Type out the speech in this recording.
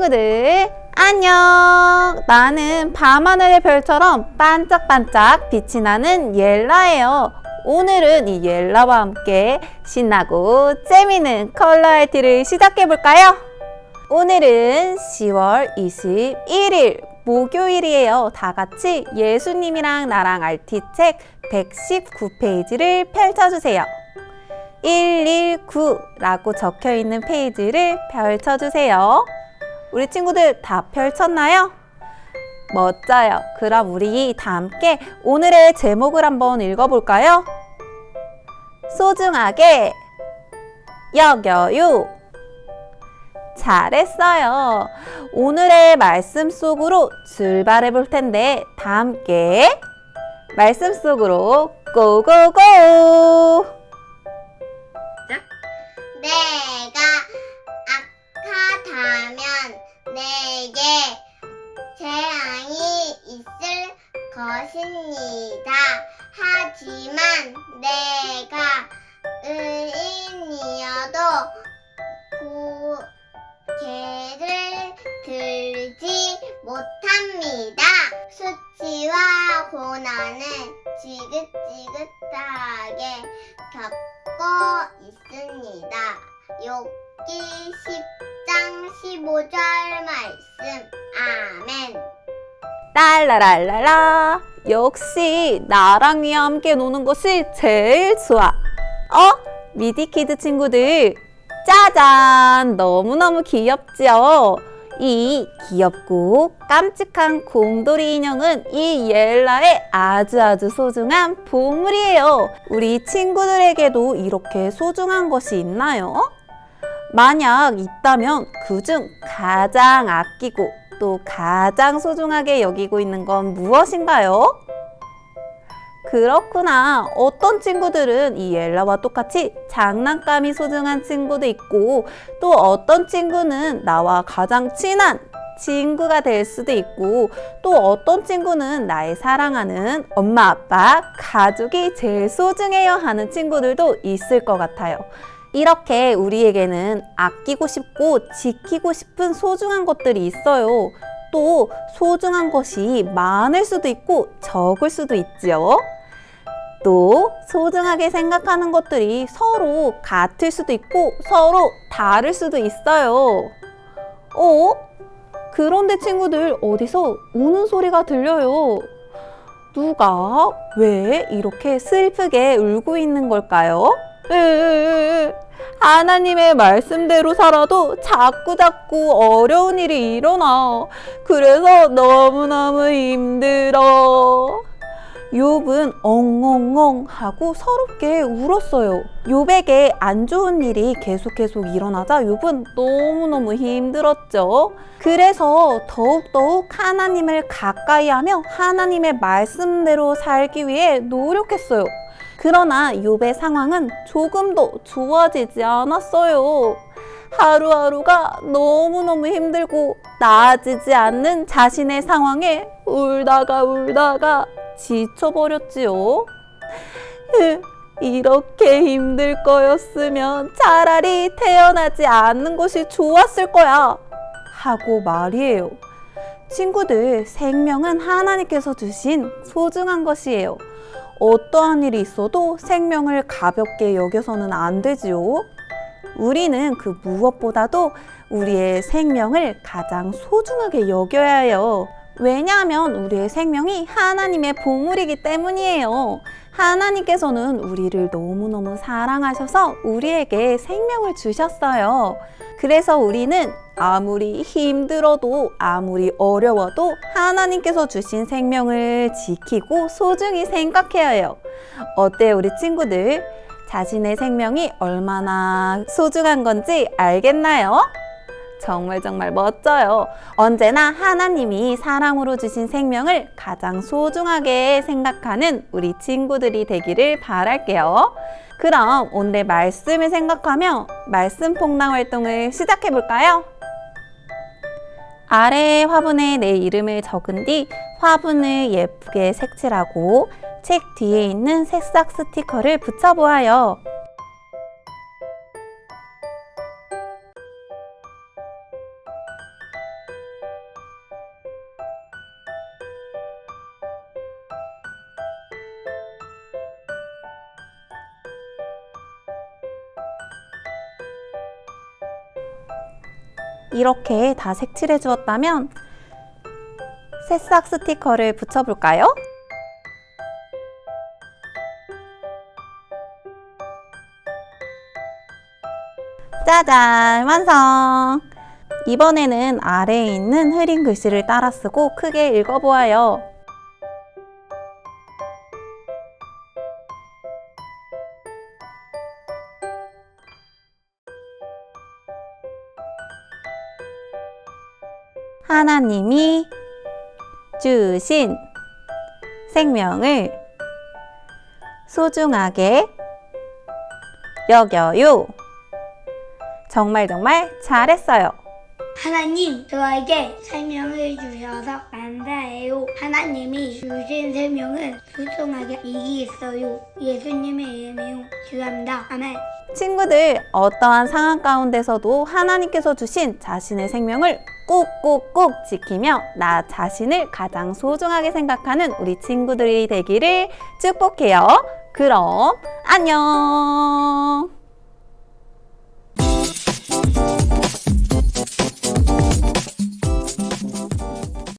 친구들 안녕 나는 밤하늘의 별처럼 반짝반짝 빛이 나는 옐라예요 오늘은 이 옐라와 함께 신나고 재미있는 컬러 알티를 시작해 볼까요? 오늘은 10월 21일 목요일이에요 다 같이 예수님이랑 나랑 알티 책 119페이지를 펼쳐주세요 119라고 적혀 있는 페이지를 펼쳐주세요. 우리 친구들 다 펼쳤나요? 멋져요. 그럼 우리 다 함께 오늘의 제목을 한번 읽어볼까요? 소중하게 여겨요. 잘했어요. 오늘의 말씀 속으로 출발해 볼 텐데 다 함께 말씀 속으로 고고고! 하지만 내가 의인이어도 고, 죄를 들지 못합니다. 수치와 고난을 지긋지긋하게 겪고 있습니다. 욥기 10장 15절 말씀. 아멘. 딸라랄라라. 역시 나랑 함께 노는 것이 제일 좋아. 어? 미디키드 친구들. 짜잔! 너무너무 귀엽죠? 이 귀엽고 깜찍한 곰돌이 인형은 이 옐라의 아주 아주 소중한 보물이에요. 우리 친구들에게도 이렇게 소중한 것이 있나요? 만약 있다면 그중 가장 아끼고 또 가장 소중하게 여기고 있는 건 무엇인가요? 그렇구나. 어떤 친구들은 이 엘라와 똑같이 장난감이 소중한 친구도 있고 또 어떤 친구는 나와 가장 친한 친구가 될 수도 있고 또 어떤 친구는 나의 사랑하는 엄마, 아빠, 가족이 제일 소중해요 하는 친구들도 있을 것 같아요. 이렇게 우리에게는 아끼고 싶고 지키고 싶은 소중한 것들이 있어요. 또 소중한 것이 많을 수도 있고 적을 수도 있지요. 또 소중하게 생각하는 것들이 서로 같을 수도 있고 서로 다를 수도 있어요. 어? 그런데 친구들 어디서 우는 소리가 들려요. 누가 왜 이렇게 슬프게 울고 있는 걸까요? 하나님의 말씀대로 살아도 자꾸 자꾸 어려운 일이 일어나. 그래서 너무너무 힘들어. 욥은 엉엉엉 하고 서럽게 울었어요. 욥에게 안 좋은 일이 계속 계속 일어나자 욥은 너무너무 힘들었죠. 그래서 더욱더욱 하나님을 가까이 하며 하나님의 말씀대로 살기 위해 노력했어요. 그러나 욥의 상황은 조금도 좋아지지 않았어요. 하루하루가 너무너무 힘들고 나아지지 않는 자신의 상황에 울다가 울다가 지쳐버렸지요. 이렇게 힘들 거였으면 차라리 태어나지 않는 것이 좋았을 거야. 하고 말이에요. 친구들, 생명은 하나님께서 주신 소중한 것이에요. 어떠한 일이 있어도 생명을 가볍게 여겨서는 안 되지요. 우리는 그 무엇보다도 우리의 생명을 가장 소중하게 여겨야 해요. 왜냐하면 우리의 생명이 하나님의 보물이기 때문이에요. 하나님께서는 우리를 너무너무 사랑하셔서 우리에게 생명을 주셨어요. 그래서 우리는 아무리 힘들어도 아무리 어려워도 하나님께서 주신 생명을 지키고 소중히 생각해야 해요. 어때요, 우리 친구들? 자신의 생명이 얼마나 소중한 건지 알겠나요? 정말 정말 멋져요. 언제나 하나님이 사랑으로 주신 생명을 가장 소중하게 생각하는 우리 친구들이 되기를 바랄게요. 그럼 오늘의 말씀을 생각하며 말씀 폭랑 활동을 시작해 볼까요? 아래 화분에 내 이름을 적은 뒤 화분을 예쁘게 색칠하고 책 뒤에 있는 새싹 스티커를 붙여보아요. 이렇게 다 색칠해 주었다면 새싹 스티커를 붙여볼까요? 짜잔! 완성! 이번에는 아래에 있는 흐린 글씨를 따라 쓰고 크게 읽어보아요. 하나님이 주신 생명을 소중하게 여겨요. 정말 정말 잘했어요. 하나님, 저에게 생명을 주셔서 감사해요. 하나님이 주신 생명은 소중하게 이기겠어요. 예수님의 이름으로 기도합니다. 아멘. 친구들, 어떠한 상황 가운데서도 하나님께서 주신 자신의 생명을 꼭꼭꼭 지키며 나 자신을 가장 소중하게 생각하는 우리 친구들이 되기를 축복해요. 그럼 안녕!